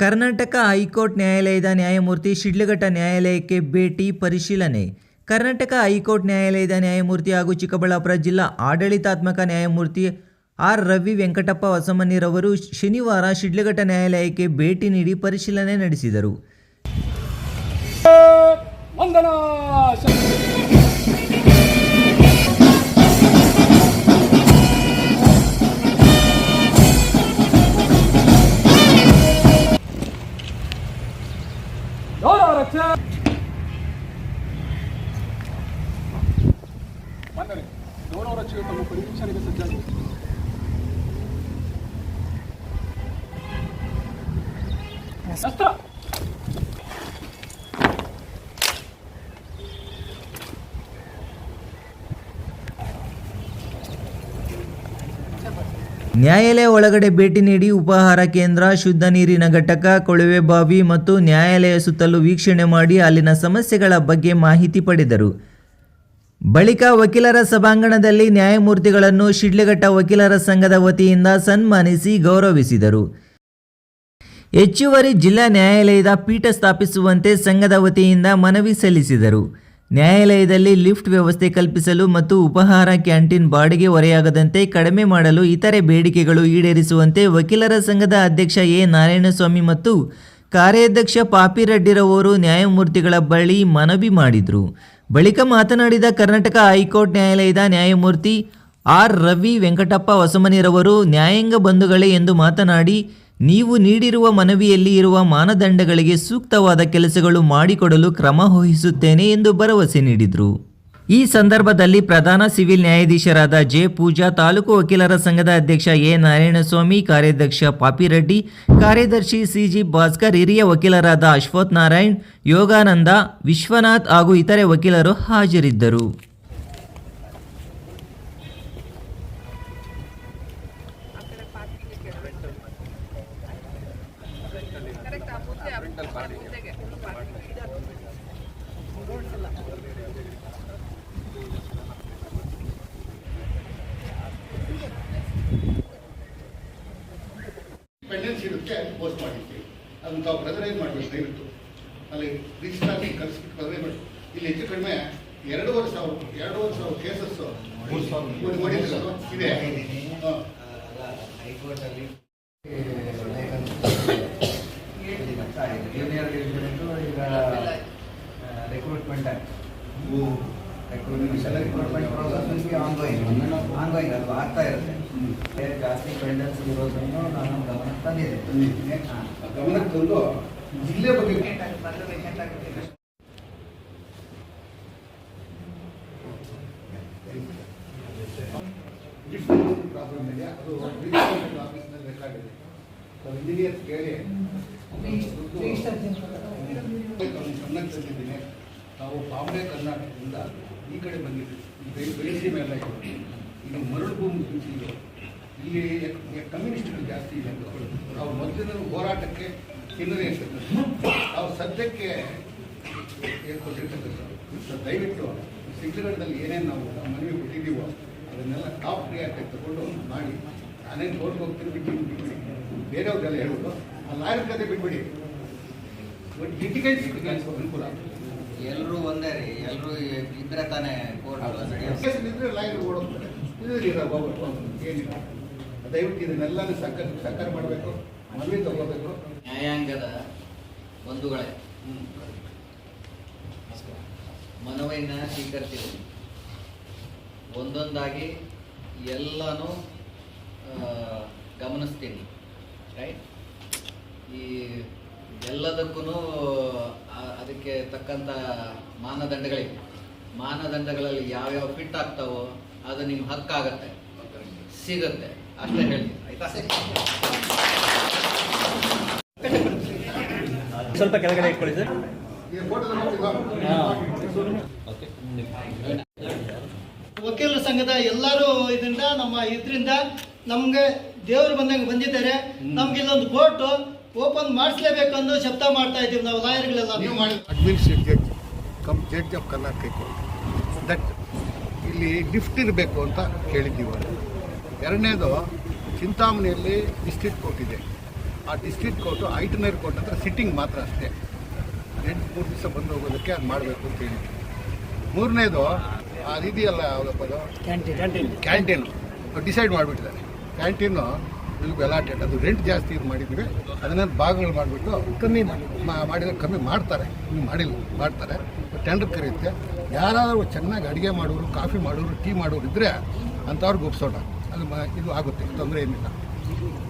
Karnataka high court ನ್ಯಾಯಾಲಯದ ನ್ಯಾಯಮೂರ್ತಿ ಶಿಡ್ಲಘಟ್ಟ ನ್ಯಾಯಾಲಯಕ್ಕೆ ಭೇಟಿ ಪರಿಶೀಲನೆ. ಕರ್ನಾಟಕ ಹೈಕೋರ್ಟ್ ನ್ಯಾಯಾಲಯದ ನ್ಯಾಯಮೂರ್ತಿ ಹಾಗೂ ಚಿಕ್ಕಬಳ್ಳಾಪುರ ಜಿಲ್ಲಾ ಆಡಳಿತಾತ್ಮಕ ನ್ಯಾಯಮೂರ್ತಿ ಆರ್. ರವಿ ವೆಂಕಟಪ್ಪ ಹೊಸಮನಿರವರು ಶನಿವಾರ ಶಿಡ್ಲಘಟ್ಟ ನ್ಯಾಯಾಲಯಕ್ಕೆ ಭೇಟಿ ನೀಡಿ ಪರಿಶೀಲನೆ ನಡೆಸಿದರು. ತಮ್ಮ ಪರಿವೀಕ್ಷಣೆಗೆ ಶಸ್ತ್ರ! ನ್ಯಾಯಾಲಯ ಒಳಗಡೆ ಭೇಟಿ ನೀಡಿ ಉಪಹಾರ ಕೇಂದ್ರ, ಶುದ್ಧ ನೀರಿನ ಘಟಕ, ಕೊಳವೆ ಬಾವಿ ಮತ್ತು ನ್ಯಾಯಾಲಯ ಸುತ್ತಲೂ ವೀಕ್ಷಣೆ ಮಾಡಿ ಅಲ್ಲಿನ ಸಮಸ್ಯೆಗಳ ಬಗ್ಗೆ ಮಾಹಿತಿ ಪಡೆದರು. ಬಳಿಕ ವಕೀಲರ ಸಭಾಂಗಣದಲ್ಲಿ ನ್ಯಾಯಮೂರ್ತಿಗಳನ್ನು ಶಿಡ್ಲಘಟ್ಟ ವಕೀಲರ ಸಂಘದ ವತಿಯಿಂದ ಸನ್ಮಾನಿಸಿ ಗೌರವಿಸಿದರು. ಹೆಚ್ಚುವರಿ ಜಿಲ್ಲಾ ನ್ಯಾಯಾಲಯದ ಪೀಠ ಸ್ಥಾಪಿಸುವಂತೆ ಸಂಘದ ವತಿಯಿಂದ ಮನವಿ ಸಲ್ಲಿಸಿದರು. ನ್ಯಾಯಾಲಯದಲ್ಲಿ ಲಿಫ್ಟ್ ವ್ಯವಸ್ಥೆ ಕಲ್ಪಿಸಲು ಮತ್ತು ಉಪಹಾರ, ಕ್ಯಾಂಟೀನ್ ಬಾಡಿಗೆ ಹೊರೆಯಾಗದಂತೆ ಕಡಿಮೆ ಮಾಡಲು ಇತರೆ ಬೇಡಿಕೆಗಳು ಈಡೇರಿಸುವಂತೆ ವಕೀಲರ ಸಂಘದ ಅಧ್ಯಕ್ಷ ಎ. ನಾರಾಯಣಸ್ವಾಮಿ ಮತ್ತು ಕಾರ್ಯಾಧ್ಯಕ್ಷ ಪಾಪಿರೆಡ್ಡಿರವರು ನ್ಯಾಯಮೂರ್ತಿಗಳ ಬಳಿ ಮನವಿ ಮಾಡಿದರು. ಬಳಿಕ ಮಾತನಾಡಿದ ಕರ್ನಾಟಕ ಹೈಕೋರ್ಟ್ ನ್ಯಾಯಾಲಯದ ನ್ಯಾಯಮೂರ್ತಿ ಆರ್. ರವಿ ವೆಂಕಟಪ್ಪ ಹೊಸಮನಿರವರು, ನ್ಯಾಯಾಂಗ ಬಂಧುಗಳೇ ಎಂದು ಮಾತನಾಡಿ, ನೀವು ನೀಡಿರುವ ಮನವಿಯಲ್ಲಿ ಇರುವ ಮಾನದಂಡಗಳಿಗೆ ಸೂಕ್ತವಾದ ಕೆಲಸಗಳು ಮಾಡಿಕೊಡಲು ಕ್ರಮ ವಹಿಸುತ್ತೇನೆ ಎಂದು ಭರವಸೆ ನೀಡಿದರು. ಈ ಸಂದರ್ಭದಲ್ಲಿ ಪ್ರಧಾನ ಸಿವಿಲ್ ನ್ಯಾಯಾಧೀಶರಾದ ಜೆ ಪೂಜಾ, ತಾಲೂಕು ವಕೀಲರ ಸಂಘದ ಅಧ್ಯಕ್ಷ ಎ ನಾರಾಯಣಸ್ವಾಮಿ, ಕಾರ್ಯಾಧ್ಯಕ್ಷ ಪಾಪಿರೆಡ್ಡಿ, ಕಾರ್ಯದರ್ಶಿ ಸಿಜಿ ಭಾಸ್ಕರ್, ಹಿರಿಯ ವಕೀಲರಾದ ಅಶ್ವಥ್ ನಾರಾಯಣ್, ಯೋಗಾನಂದ, ವಿಶ್ವನಾಥ್ ಹಾಗೂ ಇತರೆ ವಕೀಲರು ಹಾಜರಿದ್ದರು. ಇರುತ್ತೆ ಪೋಸ್ಟ್ ಮಾಡಿರ್ತೀವಿ ಅದನ್ನು ತಾವು ಪ್ರೆಸರೈಸ್ ಮಾಡಬೇಕು ದಯವಿಟ್ಟು. ಅಲ್ಲಿ ರಿಜಿಸ್ಟರ್ ಆಗಿ ಕಳಿಸ್ಬಿಟ್ಟು ಪ್ರೆಸರೈಸ್ ಮಾಡಿ. ಇಲ್ಲಿ ಹೆಚ್ಚು ಕಡಿಮೆ ಎರಡೂವರೆ ಸಾವಿರ ಎರಡೂವರೆ ಸಾವಿರ ಕೇಸಸ್ ಇದೆ. ಹಾಂ. ಹೈಕೋರ್ಟಲ್ಲಿ ಜೂನಿಯರ್ ಈಗ recruitment recruitment recruitment process ongoing ongoing ಅದು ಆಗ್ತಾ ಇರುತ್ತೆ ಜಾಸ್ತಿ ಪೆಂಡೆನ್ಸ್ ಇರೋದನ್ನು ನಾನು ಗಮನಕ್ಕೆ ತಂದಿದ್ದೆ. ಗಮನಕ್ಕೆ ಜಿಲ್ಲೆ ಬಗ್ಗೆ ಪ್ರಾಬ್ಲಮ್ ಇದೆ ಅದು ಆಫೀಸ್ನಲ್ಲಿ ರೆಕಾರ್ಡ್ ಇದೆ ಸೊ ಇಂಜಿನಿಯರ್ ಕೇಳಿ ಗಮನಕ್ಕೆ ತಂದಿದ್ದೀನಿ ನಾವು ಬಾಂಬೆ, ಕರ್ನಾಟಕದಿಂದ ಈ ಕಡೆ ಬಂದಿದ್ದೆ ಬೆಳೆ ಬೆಳೆಸಿ ಮೇಲೆ ಇದು ಮರಳು ಭೂಮಿ ಇದೆ. ಇಲ್ಲಿ ಕಮ್ಯುನಿಸ್ಟ್ಗಳು ಜಾಸ್ತಿ ಇದೆ ನಾವು ಮೊದಲಿನ ಹೋರಾಟಕ್ಕೆ ಹಿನ್ನೆಲೆ ಇರ್ತಕ್ಕಂಥ ನಾವು ಸದ್ಯಕ್ಕೆ ಏರ್ಕೊಂಡಿರ್ತಕ್ಕಂಥ ದಯವಿಟ್ಟು ಸಿಗ್ಲಗಡದಲ್ಲಿ ಏನೇನು ನಾವು ಮನವಿ ಕೊಟ್ಟಿದ್ದೀವೋ ಅದನ್ನೆಲ್ಲ ಟಾಪ್ ಪ್ರಿಯಾರಿಟಿ ತಗೊಂಡು ಮಾಡಿ. ನಾನೇನು ಕೋರ್ಟ್ಗೆ ಹೋಗ್ತೀನಿ, ಬಿಟ್ಟು ಬಿಟ್ಬಿಡಿ ಬೇರೆಯವ್ರಿಗೆಲ್ಲ ಹೇಳ್ಬೋದು ಆ ಲಾಯರ್ ಕತೆ ಬಿಟ್ಬಿಡಿ. ಬಟ್ ಲಿಟಿಗೇಟ್ಸ್ ಅನುಕೂಲ ಎಲ್ರೂ ಒಂದೇ ರೀ ಎಲ್ಲರೂ ಇದ್ರೆ ತಾನೇ ಏನಿಲ್ಲ. ದಯವಿಟ್ಟು ಇದನ್ನೆಲ್ಲ ಸಕರ್ ಸಹಕಾರ ಮಾಡಬೇಕು ಮನವಿ ತಗೋಬೇಕು ನ್ಯಾಯಾಂಗದ ಬಂಧುಗಳೇ ಮನವಿಯನ್ನು ಸ್ವೀಕರಿಸಿದ್ದೀನಿ ಒಂದೊಂದಾಗಿ ಎಲ್ಲನೂ ಗಮನಿಸ್ತೀನಿ ರೈಟ್ ಈ ಎಲ್ಲದಕ್ಕೂ ಅದಕ್ಕೆ ತಕ್ಕಂಥ ಮಾನದಂಡಗಳಿವೆ. ಮಾನದಂಡಗಳಲ್ಲಿ ಯಾವ್ಯಾವ ಫಿಟ್ ಆಗ್ತಾವೋ ಅದು ನಿಮ್ಮ ಹಕ್ಕಾಗತ್ತೆ. ಸಿಗತ್ತೆ. ಅಷ್ಟೇ ಹೇಳಿ. ಆಯ್ತಾ? ಸ್ವಲ್ಪ ಕೆಳಗಡೆ ಇಟ್ಕೊಳ್ಳಿ ಸರ್. ಈ ಫೋಟೋದಲ್ಲಿ ವಕೀಲರ ಸಂಘದ ಎಲ್ಲರೂ ಇದರಿಂದ ನಮ್ಮ ಇದರಿಂದ ನಮ್ಗೆ ದೇವರು ಬಂದಂಗೆ ಬಂದಿದ್ದಾರೆ. ನಮ್ಗೆ ಇಲ್ಲೊಂದು ಕೋರ್ಟು ಓಪನ್ ಮಾಡಿಸ್ಲೇಬೇಕು ಅನ್ನೋ ಶಬ್ದ ಮಾಡ್ತಾ ಇದ್ದೀವಿ ನಾವು ಲಾಯರ್ಗಳೆಲ್ಲ. ನೀವು ಮಾಡಿ administrative judge cum judge of Karnataka court that ಇಲ್ಲಿ ಲಿಫ್ಟ್ ಇರಬೇಕು ಅಂತ ಕೇಳಿದ್ದೀವಿ ಎರಡನೇದು ಚಿಂತಾಮಣಿಯಲ್ಲಿ ಡಿಸ್ಟ್ರಿಕ್ಟ್ ಕೋರ್ಟ್ ಇದೆ. ಆ ಡಿಸ್ಟ್ರಿಕ್ಟ್ ಕೋರ್ಟು ಐಟನರಿ ಕೋರ್ಟ್ ಹತ್ರ ಸಿಟ್ಟಿಂಗ್ ಮಾತ್ರ ಅಷ್ಟೇ. ಎಂಟು ಮೂರು ದಿವಸ ಬಂದು ಹೋಗೋದಕ್ಕೆ ಅದು ಮಾಡಬೇಕು ಅಂತ ಹೇಳಿ ಮೂರನೇದು ಅದಿದೆಯಲ್ಲ ಯಾವುದಪ್ಪ ಕ್ಯಾಂಟೀನ್ ಕ್ಯಾಂಟೀನು ಡಿಸೈಡ್ ಮಾಡಿಬಿಟ್ಟಿದ್ದಾರೆ. ಕ್ಯಾಂಟೀನು ಇದು ಅಲಾಟೆಡ್ ಅದು ರೆಂಟ್ ಜಾಸ್ತಿ ಇದು ಮಾಡಿದ್ದೀವಿ ಅದನ್ನ ಭಾಗಗಳು ಮಾಡಿಬಿಟ್ಟು ಕಮ್ಮಿ ಮಾಡಿದ್ರೆ ಕಮ್ಮಿ ಮಾಡ್ತಾರೆ. ಇನ್ನು ಮಾಡಿಲ್ಲ, ಮಾಡ್ತಾರೆ. ಟೆಂಡರ್ ಕರೆಯುತ್ತೆ. ಯಾರಾದರೂ ಚೆನ್ನಾಗಿ ಅಡುಗೆ ಮಾಡೋರು ಕಾಫಿ ಮಾಡೋರು ಟೀ ಮಾಡೋರು ಇದ್ದರೆ ಅಂಥವ್ರಿಗೆ ಒಪ್ಸೋಣ. ಅದು ಇದು ಆಗುತ್ತೆ. ತೊಂದರೆ ಏನಿಲ್ಲ.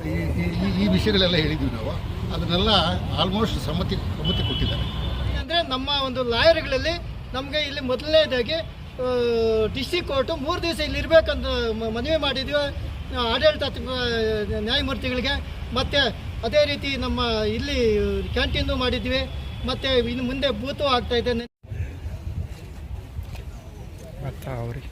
ಈ, ಈ- ವಿಷಯಗಳೆಲ್ಲ ಹೇಳಿದ್ವಿ ನಾವು. ಅದನ್ನೆಲ್ಲ ಆಲ್ಮೋಸ್ಟ್ ಸಮ್ಮತಿ ಸಮ್ಮತಿ ಕೊಟ್ಟಿದ್ದಾರೆ. ಅಂದರೆ ನಮ್ಮ ಒಂದು ಲಾಯರ್ಗಳಲ್ಲಿ ನಮಗೆ ಇಲ್ಲಿ ಮೊದಲನೇದಾಗಿ ಸಿ ಕೋರ್ಟು ಮೂರು ದಿವಸ ಇಲ್ಲಿ ಇರಬೇಕಂತ ಮನವಿ ಮಾಡಿದ್ವಿ. ಆಡಳಿತ ನ್ಯಾಯಮೂರ್ತಿಗಳಿಗೆ, ಮತ್ತು ಅದೇ ರೀತಿ ನಮ್ಮ ಇಲ್ಲಿ ಕ್ಯಾಂಟೀನು ಮಾಡಿದ್ವಿ, ಮತ್ತು ಇನ್ನು ಮುಂದೆ ಬೂತು ಆಗ್ತಾಯಿದೆ ಅವ್ರಿ